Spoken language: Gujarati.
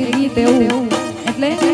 એક ગીત એવું. એટલે